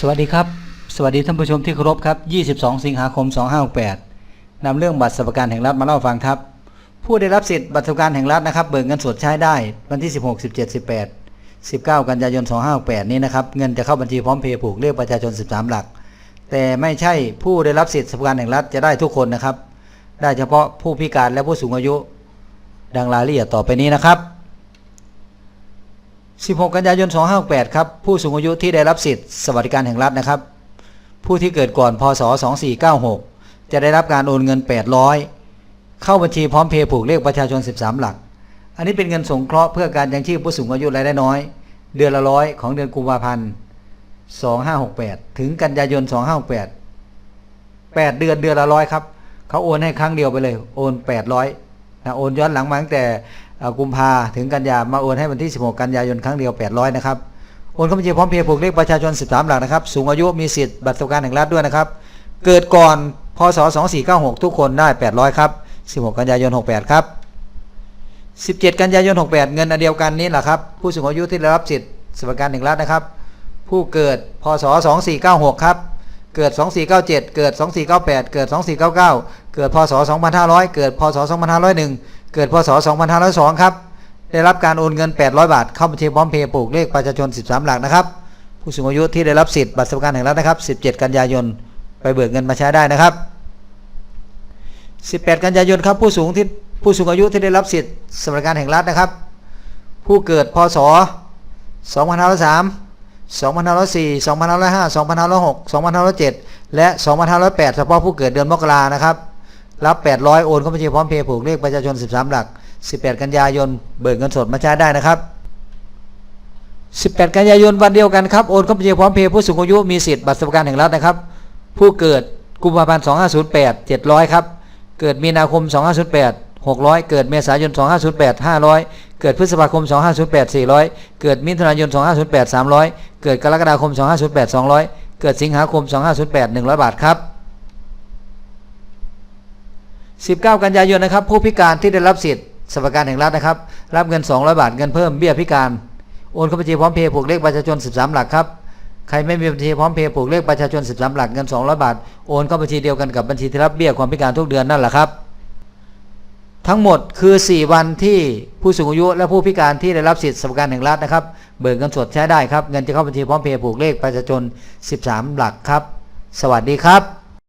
สวัสดีครับ สวัสดีท่านผู้ชมที่เคารพครับ 22 สิงหาคม 2568นำเรื่องบัตรสวัสดิการแห่งรัฐมาเล่าฟังครับ ผู้ได้รับสิทธิ์บัตรสวัสดิการแห่งรัฐนะครับเบิกเงินสดใช้ได้วันที่ 16 17 18 19 กันยายน 2568 นี้นะครับเงินจะเข้าบัญชีพร้อมเพย์ผูกเลขประชาชน 13 หลัก แต่ไม่ใช่ผู้ได้รับสิทธิ์สวัสดิการแห่งรัฐจะได้ทุกคนนะครับ ได้เฉพาะผู้พิการและผู้สูงอายุ ดังรายละเอียดต่อไปนี้นะครับ 16 กันยายน 2568 ครับ ผู้สูงอายุที่ได้รับสิทธิ์สวัสดิการแห่งรัฐนะครับ ผู้ที่เกิดก่อน พศ 2496 จะได้รับการโอนเงิน 800 เข้าบัญชีพร้อมเพย์ผูกเลขประชาชน 13 หลัก อันนี้เป็นเงินสงเคราะห์เพื่อการยังชีพผู้สูงอายุรายได้น้อย เดือนละร้อยของเดือนกุมภาพันธ์ 2568 ถึงกันยายน 2568 8 เดือนเดือนละร้อยครับ เขาโอนให้ครั้งเดียวไปเลย โอน 800นะโอนย้อนหลังมาตั้งแต่ กุมภาถึงกันยามาโอนให้วันที่ 16 กันยายนครั้งเดียว 800 นะครับ โอนเข้าบัญชีพร้อมเพย์ผูกเลขประชาชน 13 หลักนะครับ สูงอายุมีสิทธิ์บัตรสวัสดิการแห่งรัฐด้วยนะครับ เกิดก่อนพศ 2496 ทุกคนได้ 800 ครับ 16 กันยายน 68 ครับ 17 กันยายน 68 เงินอันเดียวกันนี้แหละครับ ผู้สูงอายุที่ได้รับสิทธิ์สวัสดิการแห่งรัฐนะครับ ผู้เกิดพศ 2496 ครับ เกิด 2497 เกิด 2498 เกิด 2499 เกิดพศ 2500 เกิดพศ 2501 เกิดพศ 2502 ครับ ได้รับการโอนเงิน 800 บาท เข้าบัญชีพร้อมเพย์ปลูกเลขประชาชน 13 หลักนะครับ ผู้สูงอายุที่ได้รับสิทธิ์บัตรสวัสดิการแห่งรัฐนะครับ 17 กันยายน ไปเบิกเงินมาใช้ได้นะครับ 18 กันยายนครับผู้สูงที่ผู้สูงอายุที่ได้รับสิทธิ์สวัสดิการแห่งรัฐนะครับ ผู้เกิดพศ 2503 2504 2505 2506 2507 และ 2508 เฉพาะผู้เกิดเดือนมกรานะครับ รับ 800 โอนเข้าบัญชีพร้อมเพย์ผูกเลขประชาชน 13 หลัก 18 กันยายน เบิกเงินสดมาใช้ได้นะครับ 18 กันยายนวันเดียวกันครับ โอนเข้าบัญชีพร้อมเพย์ผู้สูงอายุมีสิทธิ์บัตรสวัสดิการแห่งรัฐนะครับ ผู้เกิดกุมภาพันธ์ 2508 700 ครับ เกิดมีนาคม 2508 600 เกิดเมษายน 2508 500 เกิดพฤษภาคม 2508 400 เกิดมิถุนายน 2508 300 เกิดกรกฎาคม 2508 200 เกิดสิงหาคม 2508 100 บาทครับ 19 กันยายนนะครับ ผู้พิการที่ได้รับสิทธิ์สวัสดิการแห่งรัฐนะครับ รับเงิน 200 บาทเงินเพิ่มเบี้ยพิการ โอนเข้าบัญชีพร้อมเพย์ผูกเลขประชาชน 13 หลักครับใครไม่มีบัญชีพร้อมเพย์ผูกเลขประชาชน 13 หลักเงิน 200 บาท โอนเข้าบัญชีเดียวกันกับบัญชีที่รับเบี้ยความพิการทุกเดือนนั่นแหละครับ ทั้งหมดคือ 4 วันที่ผู้สูงอายุและผู้พิการที่ได้รับสิทธิ์สวัสดิการแห่งรัฐนะครับ เบิกเงินสดใช้ได้ครับ เงินจะเข้าบัญชีพร้อมเพย์ผูกเลขประชาชน 13 หลักครับ สวัสดีครับ